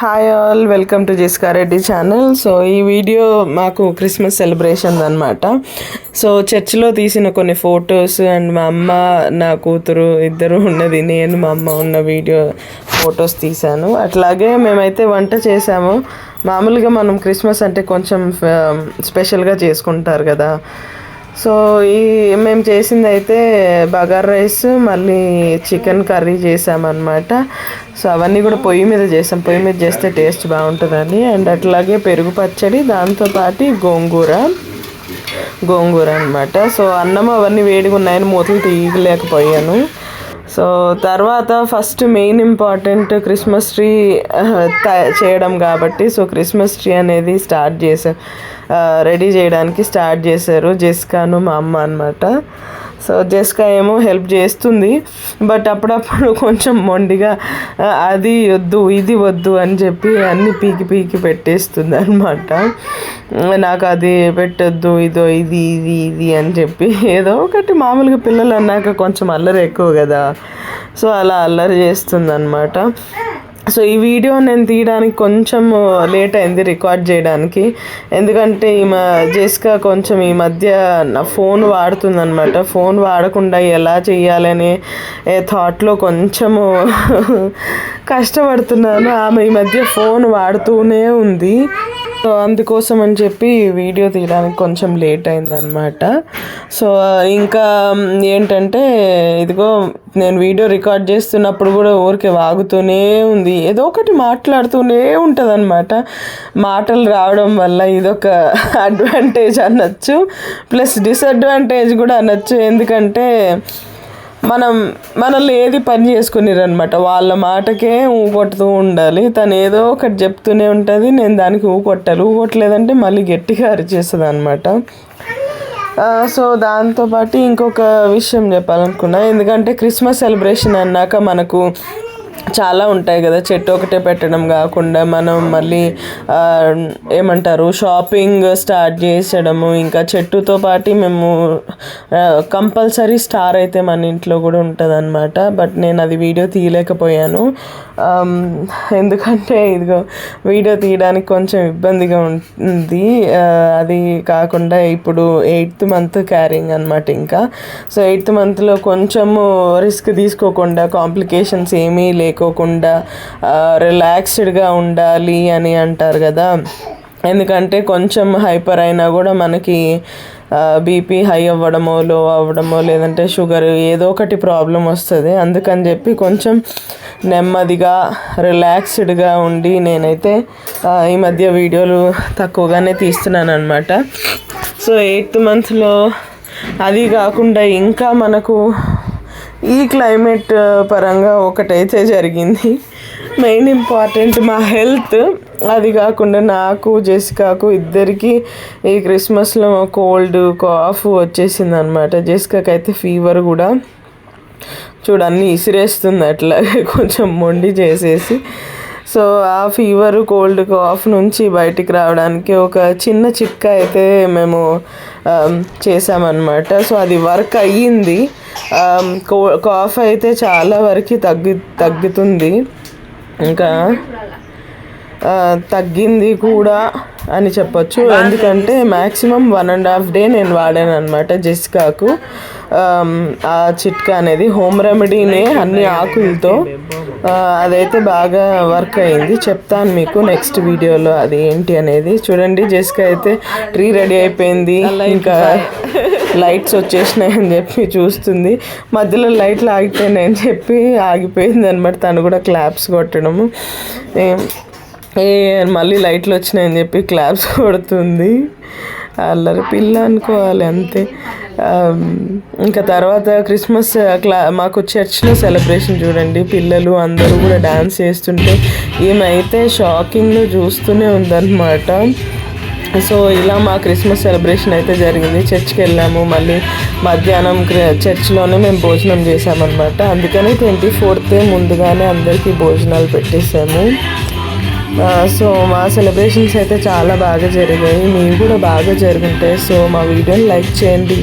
Hi all welcome to Reddy channel so ఈ video మాకు Christmas celebration అనమాట so చర్చిలో తీసిన కొన్ని ఫొటోస్ అండ్ మా అమ్మ నా కూతురు ఇద్దరు ఉన్నది. నేను మా అమ్మ ఉన్న వీడియో ఫొటోస్ తీశాను. అట్లాగే మేమైతే వంట చేసాము మామూలుగా మనం క్రిస్మస్ అంటే కొంచెం um, స్పెషల్గా చేసుకుంటారు కదా. సో ఈ మేము చేసింది అయితే బగార్ రైస్ మళ్ళీ చికెన్ కర్రీ చేసామన్నమాట. సో అవన్నీ కూడా పొయ్యి మీద చేసాం. పొయ్యి మీద చేస్తే టేస్ట్ బాగుంటుందని. అండ్ అట్లాగే పెరుగు పచ్చడి దాంతోపాటు గోంగూర గోంగూర అనమాట సో అన్నం అవన్నీ వేడిగా ఉన్నాయని మూతలు తీయలేకపోయాను. సో తర్వాత first main important Christmas tree చేయడం కాబట్టి సో క్రిస్మస్ ట్రీ అనేది స్టార్ట్ చేశారు రెడీ చేయడానికి స్టార్ట్ చేశారు జెస్కాను మా అమ్మ అనమాట సో జెస్కా ఏమో హెల్ప్ చేస్తుంది. బట్ అప్పుడప్పుడు కొంచెం మొండిగా అది వద్దు ఇది వద్దు అని చెప్పి అన్ని పీకి పీకి పెట్టేస్తుంది అనమాట నాకు అది పెట్టొద్దు ఇదో ఇది ఇది ఇది అని చెప్పి ఏదో ఒకటి మామూలుగా పిల్లలు అన్నాక కొంచెం అల్లరి ఎక్కువ కదా. సో అలా అల్లరి చేస్తుంది అనమాట సో ఈ వీడియో నేను తీయడానికి కొంచెం లేట్ అయింది రికార్డ్ చేయడానికి. ఎందుకంటే ఈ జేస్కా కొంచెం ఈ మధ్య నా ఫోన్ వాడుతుందనమాట ఫోన్ వాడకుండా ఎలా చేయాలని థాట్లో కొంచెము కష్టపడుతున్నాను. ఆమె ఈ మధ్య ఫోన్ వాడుతూనే ఉంది. అందుకోసం అని చెప్పి వీడియో తీయడానికి కొంచెం లేట్ అయిందనమాట సో ఇంకా ఏంటంటే ఇదిగో నేను వీడియో రికార్డ్ చేస్తున్నప్పుడు కూడా ఊరికే వాగుతూనే ఉంది. ఏదో ఒకటి మాట్లాడుతూనే ఉంటుంది అనమాట మాటలు రావడం వల్ల ఇదొక అడ్వాంటేజ్ అనొచ్చు. ప్లస్ డిసడ్వాంటేజ్ కూడా అనొచ్చు. ఎందుకంటే మనం మనల్ని ఏది పని చేసుకునిరనమాట వాళ్ళ మాటకే ఊకొట్టుతూ ఉండాలి. తను ఏదో ఒకటి చెప్తూనే ఉంటుంది. నేను దానికి ఊగొట్టాలి ఊగొట్టలేదంటే మళ్ళీ గట్టిగా అరిచేస్తుంది అనమాట సో దాంతోపాటు ఇంకొక విషయం చెప్పాలనుకున్నా. ఎందుకంటే క్రిస్మస్ సెలబ్రేషన్ అన్నాక మనకు చాలా ఉంటాయి కదా. చెట్టు ఒకటే పెట్టడం కాకుండా మనం మళ్ళీ ఏమంటారు షాపింగ్ స్టార్ట్ చేసడము ఇంకా చెట్టుతో పాటు మేము కంపల్సరీ స్టార్ అయితే మన ఇంట్లో కూడా ఉంటుంది అనమాట బట్ నేను అది వీడియో తీయలేకపోయాను. ఎందుకంటే ఇదిగో వీడియో తీయడానికి కొంచెం ఇబ్బందిగా ఉంది. అది కాకుండా ఇప్పుడు ఎయిత్ మంత్ క్యారింగ్ అనమాట ఇంకా. సో ఎయిత్ మంత్లో కొంచెము రిస్క్ తీసుకోకుండా కాంప్లికేషన్స్ ఏమీ లేవు లేకోకుండా రిలాక్స్డ్గా ఉండాలి అని అంటారు కదా. ఎందుకంటే కొంచెం హైపర్ అయినా కూడా మనకి బీపీ హై అవ్వడమో లో అవ్వడమో లేదంటే షుగర్ ఏదో ఒకటి ప్రాబ్లం వస్తుంది. అందుకని చెప్పి కొంచెం నెమ్మదిగా రిలాక్స్డ్గా ఉండి నేనైతే ఈ మధ్య వీడియోలు తక్కువగానే తీస్తున్నాను అనమాట సో ఎయిత్ మంత్లో అది కాకుండా ఇంకా మనకు ఈ క్లైమేట్ పరంగా ఒకటైతే జరిగింది. మెయిన్ ఇంపార్టెంట్ మా హెల్త్. అది కాకుండా నాకు జెసికాకు ఇద్దరికి ఈ క్రిస్మస్లో కోల్డ్ కాఫ్ వచ్చేసింది అనమాట జెసికాకి అయితే ఫీవర్ కూడా. చూడన్నీ ఇసిరేస్తుంది అట్లా కొంచెం మొండి చేసేసి. సో ఆ ఫీవర్ కోల్డ్ కాఫ్ నుంచి బయటికి రావడానికి ఒక చిన్న చిక్క అయితే మేము చేసామన్నమాట సో అది వర్క్ అయ్యింది. కాఫ్ అయితే చాలా వరకు తగ్గి తగ్గుతుంది. ఇంకా తగ్గింది కూడా. అని చెప్పొచ్చు. ఎందుకంటే maximum one and half day నేను వాడాను అనమాట జెస్కాకు ఆ చిట్కా అనేది హోమ్ రెమెడీనే అన్ని ఆకులతో. అదైతే బాగా వర్క్ అయింది. చెప్తాను మీకు నెక్స్ట్ వీడియోలో అది ఏంటి అనేది. చూడండి జెస్కా అయితే ట్రీ రెడీ అయిపోయింది. ఇంకా లైట్స్ వచ్చేసినాయి అని చెప్పి చూస్తుంది. మధ్యలో లైట్లు ఆగిపోయినాయని చెప్పి ఆగిపోయింది అనమాట తను కూడా క్లాప్స్ కొట్టడము. ఏ మళ్ళీ లైట్లు వచ్చినాయని చెప్పి క్లాప్స్ కొడుతుంది. అల్లరి పిల్ల అనుకోవాలి అంతే. ఇంకా తర్వాత క్రిస్మస్ క్లా మాకు చర్చ్లో సెలబ్రేషన్ చూడండి. పిల్లలు అందరూ కూడా డ్యాన్స్ చేస్తుంటే ఏమైతే షాకింగ్లో చూస్తూనే ఉందన్నమాట. సో ఇలా మా క్రిస్మస్ సెలబ్రేషన్ అయితే జరిగింది. చర్చ్కి వెళ్ళాము. మళ్ళీ మధ్యాహ్నం చర్చ్లోనే మేము భోజనం చేసామన్నమాట అందుకని ట్వంటీ ఫోర్త్ ముందుగానే అందరికీ భోజనాలు పెట్టేసాము సో మా సెలబ్రేషన్స్ అయితే చాలా బాగా జరిగాయి. మీరు కూడా బాగా జరుగుంటాయి సో మా వీడియోని లైక్ చేయండి.